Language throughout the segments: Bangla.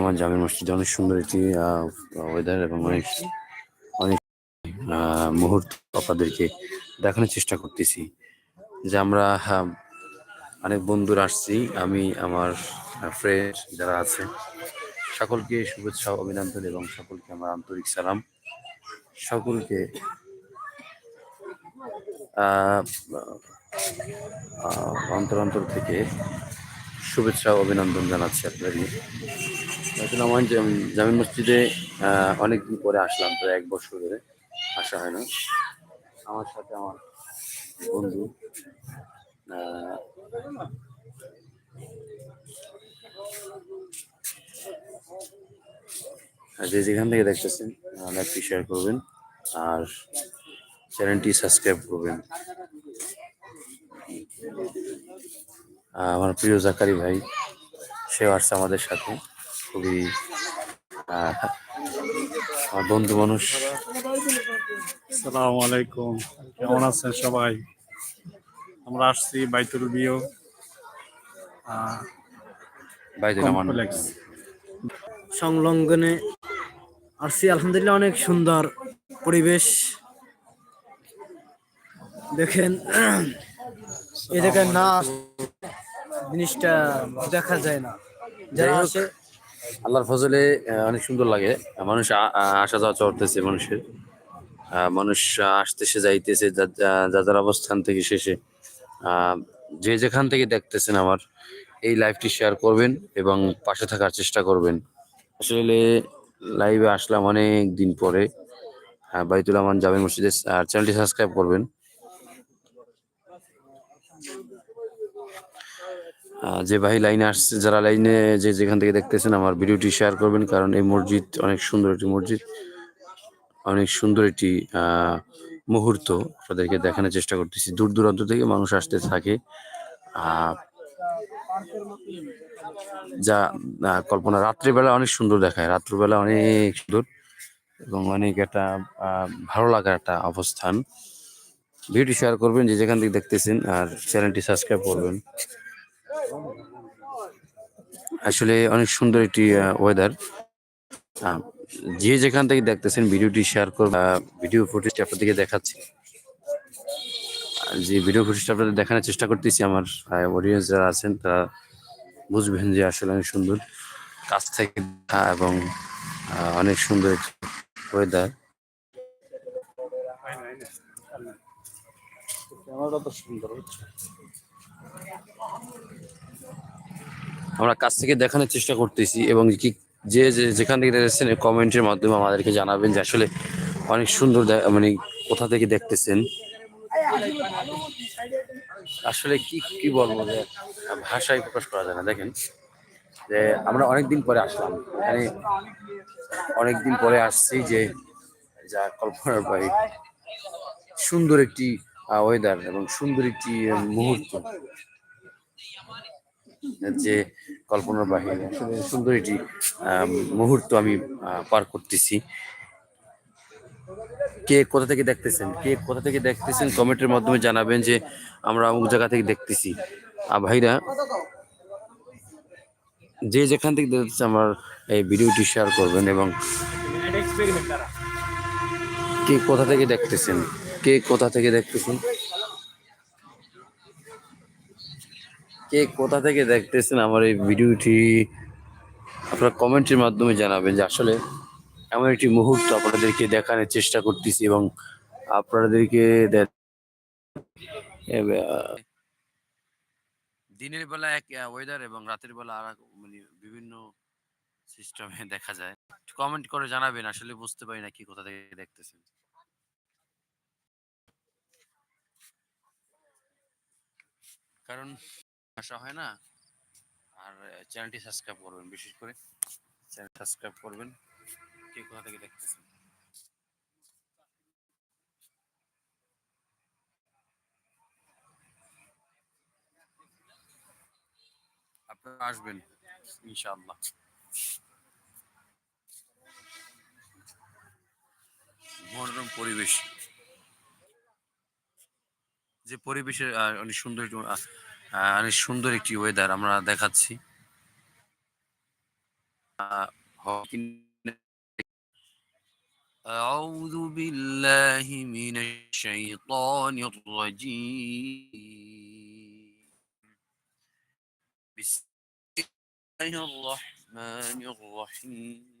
আমার জামে মসজিদ অনেক সুন্দর একটি ওয়েদার এবং অনেক অনেক মুহূর্ত আপনাদেরকে দেখানোর চেষ্টা করতেছি। যে আমরা অনেক বন্ধুরা আসছি, আমি, আমার ফ্রেন্ড যারা আছে, সকলকে শুভেচ্ছা অভিনন্দন এবং সকলকে আমার আন্তরিক সালাম। সকলকে অন্তর অন্তর থেকে শুভেচ্ছা অভিনন্দন জানাচ্ছি আপনাদের। আসলে আমার জামি মসজিদে অনেকদিন পরে আসলাম, প্রায় এক বছর ধরে। আসা হয় না। আমার সাথে আমার বন্ধু যে যেখান থেকে দেখতেছেন লাইভটি শেয়ার করবেন, আর চ্যানেলটি সাবস্ক্রাইব করবেন। আমার প্রিয় জাকারি ভাই সেও আসছে আমাদের সাথে। খুবই আমার বন্ধু মানুষ। আসসালামু আলাইকুম। কেমন আছেন সবাই? আমরা আসছি বাইতুল বিও সংলগ্নে আসছি। আলহামদুলিল্লাহ অনেক সুন্দর পরিবেশ। দেখেন এই দেখেন না জিনিসটা দেখা যায় না। যারা আসে আল্লাহর ফজলে অনেক সুন্দর লাগে। মানুষ আসা যাওয়া চড়তেছে মানুষের। মানুষ আসতেছে যাইতেছে যা- যা- যা যার অবস্থান থেকে শেষে। যে যেখান থেকে দেখতেছেন আমার এই লাইভটি শেয়ার করবেন এবং পাশে থাকার চেষ্টা করবেন। আসলে লাইভে আসলাম অনেক দিন পরে। বাইতুল আমান জামে মসজিদের আর চ্যানেলটি সাবস্ক্রাইব করবেন। যে ভাই লাইনে আসছে, যারা লাইনে যে যেখান থেকে দেখতেছেন আমার ভিডিওটি শেয়ার করবেন, কারণ এই মসজিদ অনেক সুন্দর একটি মসজিদ, অনেক সুন্দর একটি মুহূর্ত আপনাদেরকে দেখানোর চেষ্টা করতেছি। দূর দূরান্ত থেকে মানুষ আসতে থাকে। যা কল্পনা, রাত্রিবেলা অনেক সুন্দর দেখায়। রাত্রিবেলা অনেক সুন্দর এবং অনেক একটা ভালো লাগার একটা অবস্থান। ভিডিওটি শেয়ার করবেন, যে যেখান থেকে দেখতেছেন, আর চ্যানেলটি সাবস্ক্রাইব করবেন। আসলে অনেক সুন্দর একটি ওয়েদার যে যেখান থেকে দেখতেছেন ভিডিওটি শেয়ার করবেন ভিডিও ফুটেজটি আপনাদেরকে দেখাচ্ছি। যে ভিডিও ফুটেজটা আপনাদের দেখানোর চেষ্টা করতেছি, আমার অডিয়েন্স যারা আছেন, তারা বুঝবেন যে আসলে অনেক সুন্দর কাছ থেকে এবং অনেক সুন্দর ওয়েদার ক্যামেরাটা তো সুন্দর আমরা কাছ থেকে দেখানোর চেষ্টা করতেছি এবং কি যে যেখান থেকে দেখতেছেন কমেন্টের মাধ্যমে আমাদেরকে জানাবেন যে আসলে অনেক সুন্দর মানে কোথা থেকে দেখতেছেন। আসলে কি কি বলব যে ভাষায় প্রকাশ করা যায় না। দেখেন যে আমরা অনেকদিন পরে আসলাম। এখানে অনেকদিন পরে আসছি যে যা কল্পনার বাইরে সুন্দর একটি ওয়েদার এবং সুন্দর একটি মুহূর্ত। যে কল্পনার বাহিরে আসলে সুন্দর একটি মুহূর্ত আমি পার করতেছি। কে কোথা থেকে দেখতেছেন? কে কোথা থেকে দেখতেছেন কমেন্টের মাধ্যমে জানাবেন যে আমরা অমুক জায়গা থেকে দেখতেছি। আর ভাইরা, যে যেখান থেকে দেখতেছে আমার এই ভিডিওটি শেয়ার করবেন এবং কে কোথা থেকে দেখতেছেন? কে কোথা থেকে দেখতেছেন? কে কোথা থেকে দেখতেছেন আমার এই ভিডিওটি, আপনারা কমেন্টের মাধ্যমে জানাবেন যে আসলে এমন একটি মুহূর্ত আপনাদেরকে দেখানোর চেষ্টা করতেছি এবং আপনাদেরকে দিনের বেলা এক ওয়েদার এবং রাতের বেলা আর মানে বিভিন্ন সিস্টেমে দেখা যায়। কমেন্ট করে জানাবেন, আসলে বুঝতে পারি না কি কোথা থেকে দেখতেছেন। কারণ আসা হয় না। আর চ্যানেলটি সাবস্ক্রাইব করবেন, বিশেষ করে চ্যানেল সাবস্ক্রাইব করবেন। কে কোথা থেকে দেখতেছেন? আপনারা আসবেন, ইনশাআল্লাহ। মনোরম পরিবেশ। যে পরিবেশের অনেক সুন্দর অনেক সুন্দর একটি ওয়েদার আমরা দেখাচ্ছি আহ, হয় কিনা أعوذ بالله من الشيطان الرجيم بسم الله الرحمن الرحيم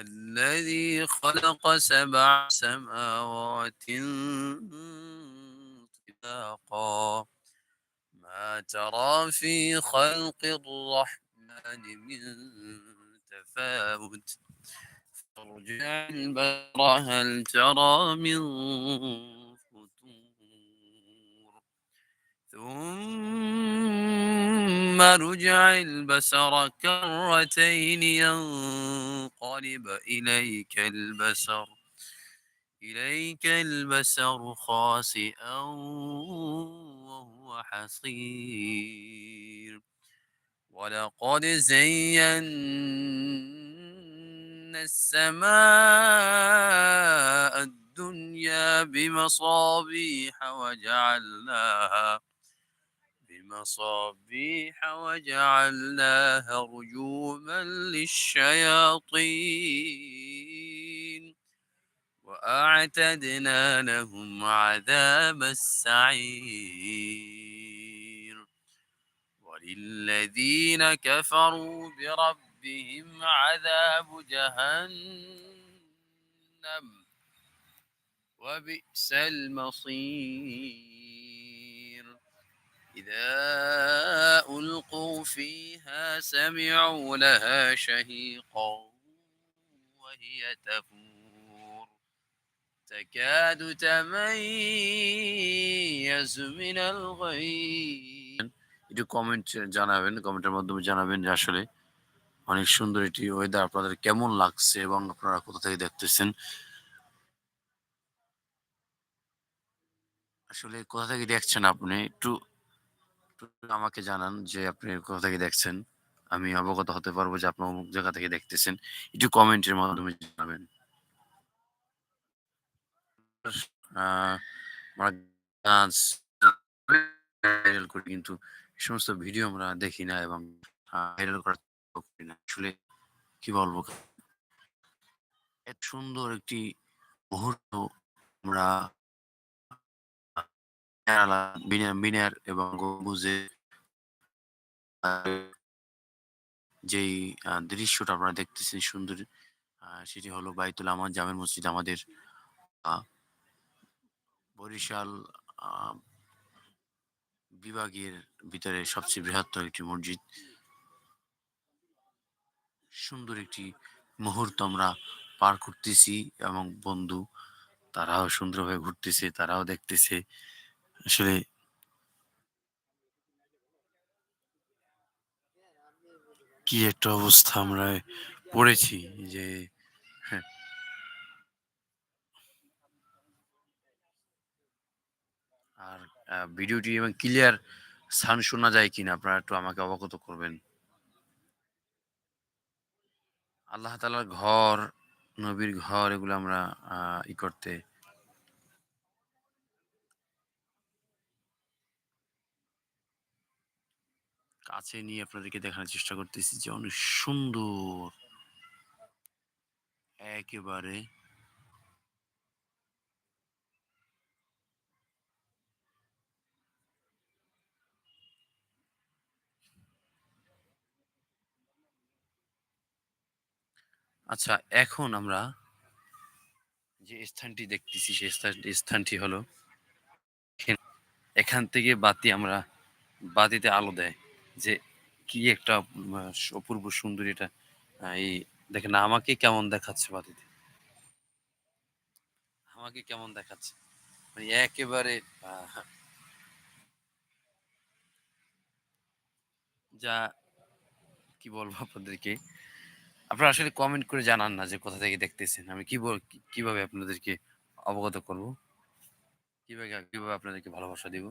الذي خلق سبع سماوات طباقا. ما ترى في خلق الرحمن من تفاوت. فارجع البصر هل ترى من ثم رجع البصر كرتين ينقلب إليك البصر إليك البصر خاسئا وهو حصير. ولقد زينا السماء الدنيا بمصابيح وجعلناها بمصابيح وجعلناها رجوما للشياطين. وأعتدنا لهم عذاب السعير. وللذين كفروا بربهم عذاب جهنم. وبئس المصير. إذا ألقوا فيها سمعوا لها شهيقا وهي تفور تكاد تميز من الغيظ একটু কমেন্ট জানাবেন কমেন্টের মাধ্যমে জানাবেন যে আসলে অনেক সুন্দর এটি ওয়েদার আপনাদের কেমন লাগছে এবং আপনারা কোথা থেকে দেখতেছেন আসলে কোথা থেকে দেখছেন আপনি একটু একটু আমাকে জানান যে, আপনি কোথা থেকে দেখছেন? আমি অবগত হতে পারব যে আপনি অমুক জায়গা থেকে দেখতেছেন। একটু কমেন্টের মাধ্যমে জানাবেন। কিন্তু সমস্ত ভিডিও আমরা দেখি না এবং ভাইরাল করার আসলে কি বলব? এত সুন্দর একটি মুহূর্ত আমরা বিনার বিনার এবং গম্বুজে যেই দৃশ্যটা আপনারা দেখতেছেন সুন্দর সেটি হলো বাইতুল আমার জামের মসজিদ আমাদের বরিশাল বিভাগের ভিতরে সবচেয়ে বৃহত্তর একটি মসজিদ। সুন্দর একটি মুহূর্ত আমরা পার করতেছি এবং বন্ধু তারাও সুন্দরভাবে ঘুরতেছে, তারাও দেখতেছে। আসলে কি একটা অবস্থা আমরা পড়েছি যে হ্যাঁ, আর ভিডিওটি এবং ক্লিয়ার সাউন্ড শোনা যায় কিনা আপনারা একটু আমাকে অবগত করবেন। আল্লাহ তালার ঘর নবীর ঘর এগুলো আমরা ই করতে কাছে নিয়ে আপনাদেরকে দেখানোর চেষ্টা করতেছি যে অনেক সুন্দর। একেবারে। আচ্ছা এখন আমরা যে স্থানটি দেখতেছি, সেই স্থান- স্থানটি হলো এখান থেকে বাতি আমরা বাতিতে আলো দেয়। যে কি একটা অপূর্ব সুন্দর এটা এই দেখেন আমাকে কেমন দেখাচ্ছে বাতিতে আমাকে কেমন দেখাচ্ছে? মানে একেবারে যা, কি বলব আপনাদেরকে? আপনারা আসলে কমেন্ট করে জানান না যে কোথা থেকে দেখতেছেন। আমি কি বল কীভাবে আপনাদেরকে অবগত করব? কীভাবে কীভাবে আপনাদেরকে ভালোবাসা দিব?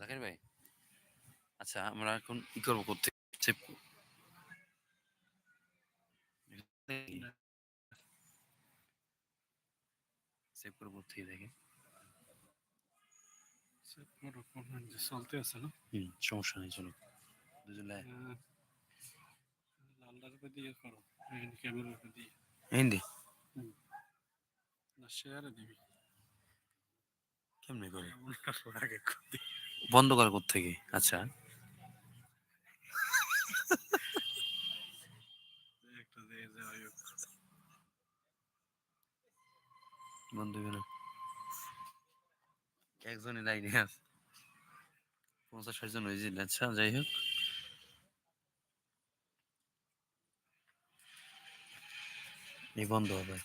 জাকির ভাই? আচ্ছা আমরা এখন কি করব করতে? সেভ করব থেকে দেখে। চলতে আছে না? হুম সমস্যা নেই চলো দুজন লালদার উপর দিয়ে করো ক্যামেরার উপর দিয়ে। হিন্দি না শেয়ারে দিবি। কেমনে করে? আগে করে। বন্ধ কোথা থেকে আচ্ছা। বন্ধ হবে একজনই লাইনে আছে। পঞ্চাশ ষাট জন হয়েছিল। আচ্ছা যাই হোক। এই বন্ধ হবে।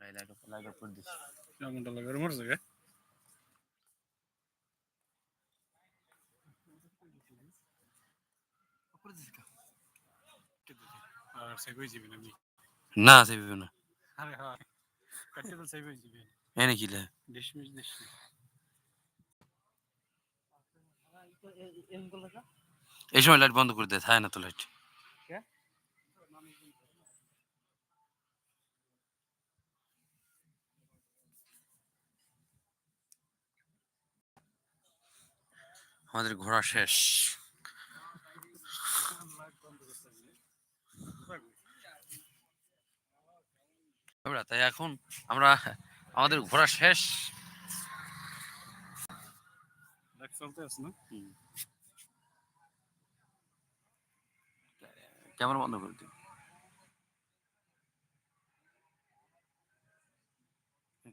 লাইট লাইট করে দিচ্ছি। কেমনটা লাগে মরছে গে আর সেভ হয়ে আমি না না আরে হ্যাঁ কাটতে তো সেভ হয়ে যাবেন এনে কি লে ডিসমিস এই সময় লাইট বন্ধ করে দে থাকে না তো লাইট আমাদের ঘোরা শেষ। তাই এখন আমরা আমাদের ঘোরা শেষ। লাইট না? ক্যামেরা বন্ধ করে দিন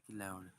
কি লাগে